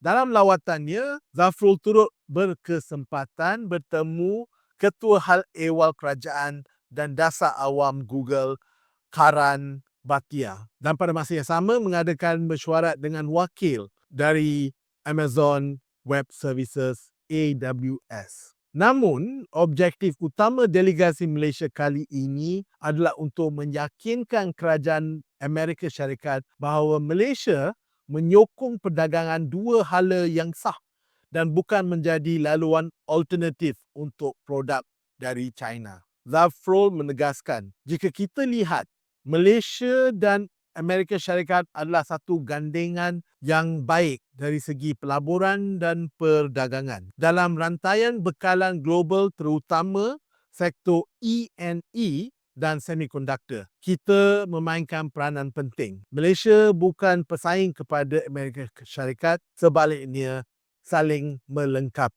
Dalam lawatannya, Zafrul turut berkesempatan bertemu Ketua Hal Ehwal Kerajaan dan Dasar Awam Google Karan Batia dan pada masa yang sama mengadakan mesyuarat dengan wakil dari Amazon Web Services AWS. Namun, objektif utama delegasi Malaysia kali ini adalah untuk meyakinkan kerajaan Amerika Syarikat bahawa Malaysia menyokong perdagangan dua hala yang sah dan bukan menjadi laluan alternatif untuk produk dari China. Zafrul menegaskan, jika kita lihat Malaysia dan Amerika Syarikat adalah satu gandengan yang baik dari segi pelaburan dan perdagangan. Dalam rantaian bekalan global terutama sektor E&E dan semikonduktor. Kita memainkan peranan penting. Malaysia bukan pesaing kepada Amerika Syarikat, sebaliknya saling melengkapi.